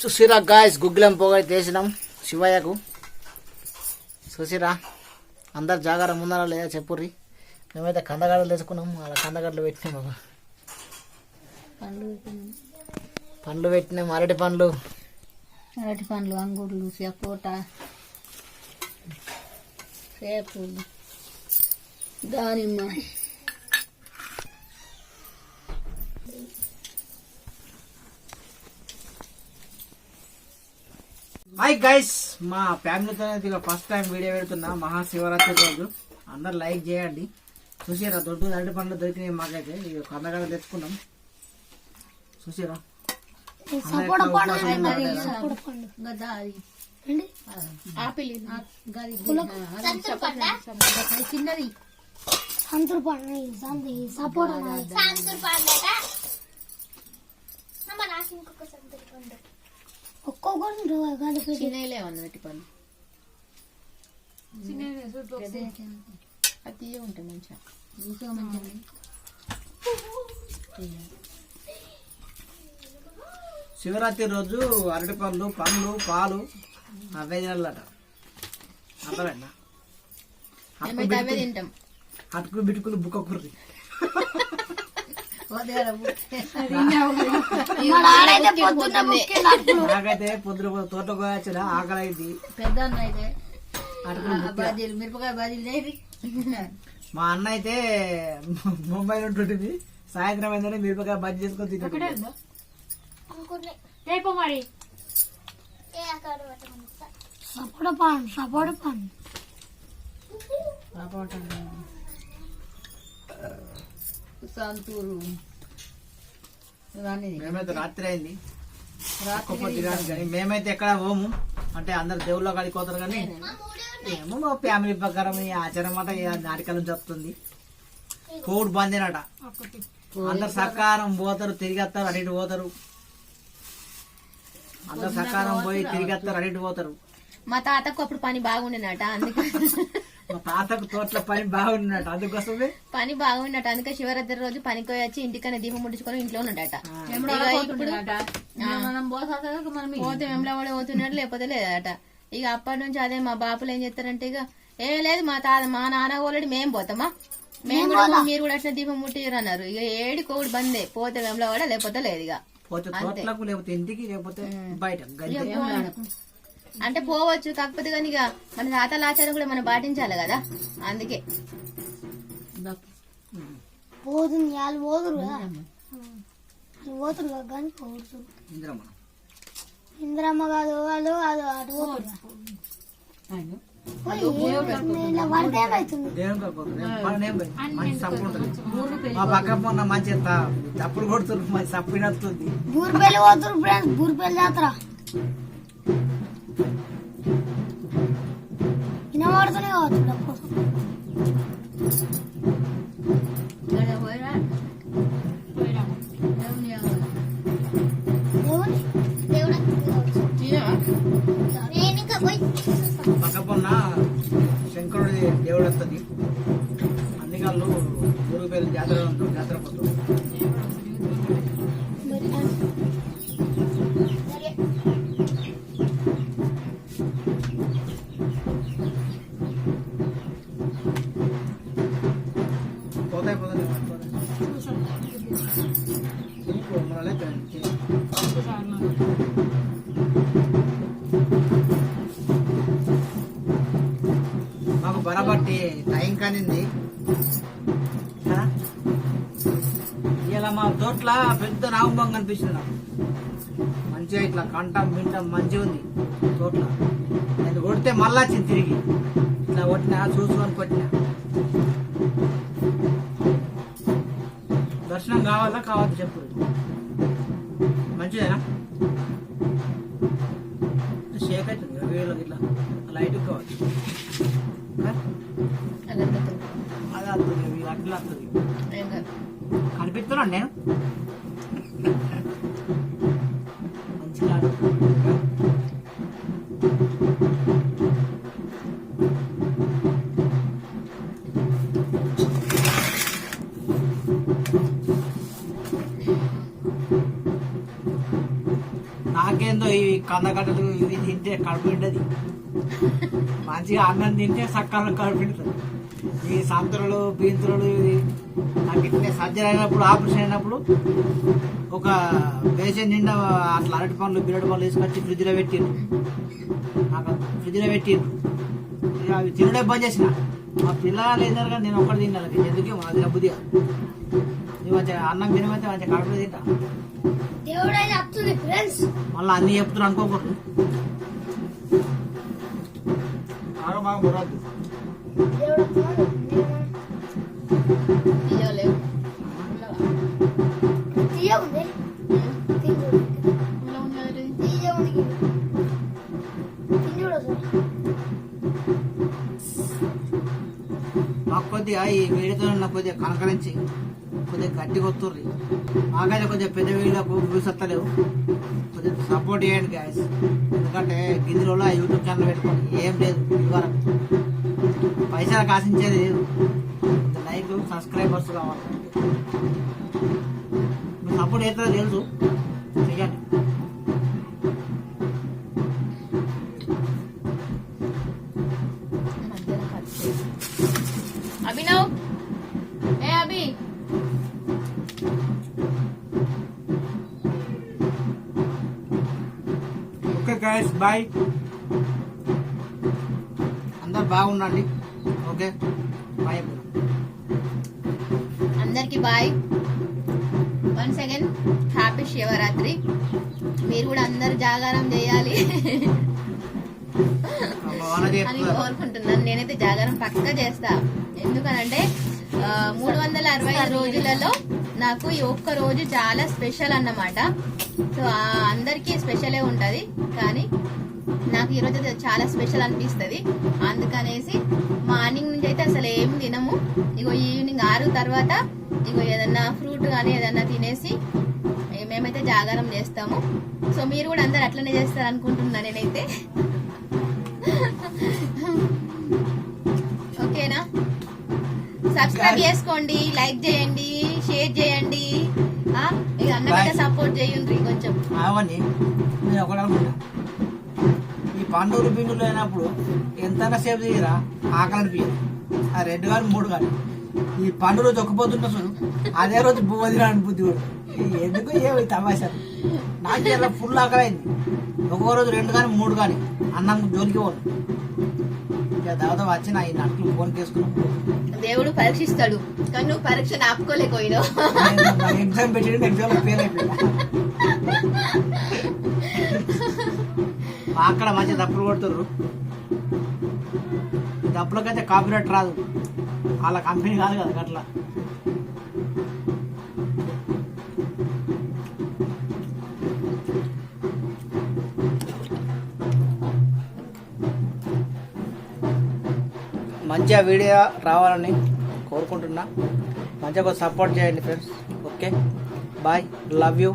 చూసిరా గాయస్ గుగ్గిలం పొగ అయితే వేసినాం శివయ్యకు చూసిరా అందరు జాగారం ఉందరా లేదా చెప్పుర్రి మేమైతే కందగడ్డలు తెచ్చుకున్నాం అలా కందగడ్డలు పెట్టినాం బాబా పండ్లు పెట్టినాం పండ్లు పెట్టినాం అరటి పండ్లు అరటి పండ్లు అంగూర్లు సపోటా సేపులు దానిమ్మ హాయ్ గైస్ మా ఫ్యామిలీతో ఇక ఫస్ట్ టైం వీడియో పెడుతున్నా మహాశివరాత్రి రోజు. అందరు లైక్ చేయండి. చూసారా దొడ్డు అరటి పండ్లు దొరికినాయి మాకైతే. ఇక కందగడ్డ తెచ్చుకున్నాం. చూసారా? చిన్నది సంతూర్ పండు? సంతూర్ పండట అమ్మ నాకు ఇంకొక సంతూర్ పండు అది తీయ ఉంటాయి మంచిగా. ఇంకా శివరాత్రి రోజు అరటి పండ్లు పండ్లు పాలు అవే తినాలట. తింటాం. అటుకులు బిటుకులు బుక్క కుర్రి నాకైతే పొద్దున తోట పోయొచ్చిన ఆకలి అయింది పెద్ద అన్న అయితే బాజీలు మిరపకాయ బాజీలు మా అన్న అయితే ముంబై ఉంటుంటుంది. సాయంత్రం అయిందని మిరపకాయ బజ్జీ చేసుకొని తింటుంటుంది రేపు మరి. సపోటా పండు సపోటా పండు సంతూరు. ఇవన్నీ మేమైతే రాత్రి అయింది. మేమైతే ఎక్కడ పోము. అంటే అందరు దేవుళ్ళ కాడికి పోతారు కానీ ఏమో మా ఫ్యామిలీ ప్రకారం ఈ ఆచారం ఈ నాటకాలు చెప్తుంది కోడ్ బందినట. అందరు సకారం పోతారు తిరిగి వస్తారు అడిగి పోతారు. అందరు సకారం పోయి తిరిగి వస్తారు అడిగి పోతారు. మా తాతకు అప్పుడు పని బాగుండేనట అందుకే. మా తాతకు తోటల పని బాగున్నట అందుకోసమే పని బాగుండట అందుకే శివరాత్రి రోజు పనికి వచ్చి ఇంటికనే దీపం ముట్టించుకొని ఇంట్లో ఇప్పుడు పోతే వెంబడి పోతున్నాడు లేకపోతే లేదట. ఇక అప్పటి నుంచి అదే మా బాపులు ఏం చేస్తారంటే ఇక ఏ లేదు మా తాత మా నాన్న ఓలడి మేం పోతామా? మేము కూడా మీరు కూడా అట్లా దీపం ముట్టిరు అన్నారు ఇక ఏడి కోవిడ్ బందే. పోతే వెంబడి లేకపోతే లేదు ఇక పోతే తోటలకు లేకపోతే ఇంటికి లేకపోతే బయట అంటే పోవచ్చు కాకపోతే కానీ ఇక మన తాతల ఆచారం కూడా మనం పాటించాలి కదా? అందుకే. పోతుంది వాళ్ళు పోదురు కదా? వాళ్ళు పోతురు కదా కానీ పోతురు ఇంద్రమ్మ. కాదు వాళ్ళు అది అటు దేవుని కాకపోతే పని ఏం పోయి. vardı ne hatırlamıyorum. కానింది? ఇలా మా తోటల పెద్ద నాగుంబం కనిపిస్తుంది. నాకు మంచిగా ఇట్లా కంఠం మింటం మంచిగా ఉంది తోటల. నేను కొడితే మళ్ళా వచ్చింది తిరిగి. ఇట్లా కొట్టినా చూసుకొని కొట్టినా. దర్శనం కావాలా కావద్దు చెప్పు. మంచిదేనా? షేక్ అవుతుంది వీళ్ళకి ఇట్లా. లైట్ కావచ్చు కనిపిస్తున్నాను నేను. కందగడ్డలు ఇవి తింటే కడుపు నిండది. మంచిగా అన్నం తింటే సకాలం కడుపు నిండుతుంది. ఈ సంతరులు బీంతులు ఇవి నాకు ఇట్లే సర్జరీ అయినప్పుడు ఆపరేషన్ అయినప్పుడు ఒక పేషెంట్ నిండా అట్లా అరటి పండ్లు బిరటి పండ్లు తీసుకొచ్చి ఫ్రిడ్జ్లో పెట్టిండ్రు నాకు ఫ్రిడ్జ్లో పెట్టిండ్రు అవి తినడం బంద్ చేసిన. మా పిల్లలు ఏదన్నారు కానీ నేను ఒక్కటి తిన్నాను అది ఎందుకే అది బుద్ధిగా. మంచిగా అన్నం తినమైతే మంచిగా కడుపు తింటా. మళ్ళీ అన్ని చెప్తున్నా అనుకోకూడదు. మాకు కొద్దిగా ఈ వేడితో ఉన్న కొద్దిగా కనకరించి కొద్దిగా గట్టి కొత్తుర్రి మాకైతే కొద్దిగా పెద్ద వీళ్ళకు వ్యూస్ వస్తలేవు కొద్దిగా సపోర్ట్ చేయండి గ్యాస్ ఎందుకంటే గిన్నెలో యూట్యూబ్ ఛానల్ పెట్టుకోండి ఏం లేదు ఇదివరకు. పైసలు కాసించేది లేదు. లైక్ సబ్స్క్రైబర్స్ కావాలి. సపోర్ట్ చేస్తారో తెలుసు. చెయ్యండి. అభినవ్? గాయస్ బాయ్ అందరు బాగుండండి. ఓకే? బాయ్ అందరికి bye one second happy Shivaratri మీరు కూడా అందరు జాగారం చేయాలి. అని కోరుకుంటున్నాను. నేనైతే జాగారం పక్కా చేస్తా. ఎందుకనంటే మూడు వందల అరవై ఐదు రోజులలో నాకు ఈ ఒక్క రోజు చాలా స్పెషల్ అన్నమాట. సో అందరికీ స్పెషలే ఉంటది. కానీ నాకు ఈ రోజు అయితే చాలా స్పెషల్ అనిపిస్తది. అందుకనేసి మార్నింగ్ నుంచి అయితే అసలు ఏం తినము. ఇగో ఈవినింగ్ ఆరు తర్వాత ఇగో ఏదన్నా ఫ్రూట్ కానీ ఏదన్నా తినేసి మేమైతే జాగారం చేస్తాము. సో మీరు కూడా అందరు అట్లనే చేస్తారు అనుకుంటున్నా నేనైతే. ఓకేనా? సబ్స్క్రైబ్ చేసుకోండి లైక్ చేయండి. షేర్ చేయండి. Bye. సపోర్ట్ చేయండి కొంచెం. అవన్నీ నేను ఒకటి అనుకుంటా. ఈ పండుగలు పిండులు అయినప్పుడు ఎంత సేపు తీయరా ఆకలి అనిపించదు ఆ రెండు కానీ మూడు కానీ ఈ పండు రోజు ఒక్కపోతున్న చూడు అదే రోజు బువ్వ తినని బుద్ధి కూడా ఎందుకు ఏమి తమాషాలు నాకు ఇలా ఫుల్ ఆకలి అయింది ఒక్కో రోజు రెండు కానీ మూడు కానీ అన్నం జోలికి పోను. దాదాపు వచ్చి నా ఈ నట్లు ఫోన్ చేసుకున్నాం. దేవుడు పరీక్షిస్తాడు కానీ నువ్వు పరీక్ష ఆపుకోలేకపోయినావు. ఎగ్జామ్ పెట్టి ఎగ్జామ్ ఫెయిల్ అయిపోయినా. అక్కడ మంచి దప్పులు కొడుతుర్రు. దప్పులకైతే కాపీరైట్ రాదు. వాళ్ళ కంపెనీ కాదు కదా అట్లా. మంచిగా వీడియో రావాలని కోరుకుంటున్నా. మంచిగా సపోర్ట్ చేయండి friends. Okay. Bye. Love you.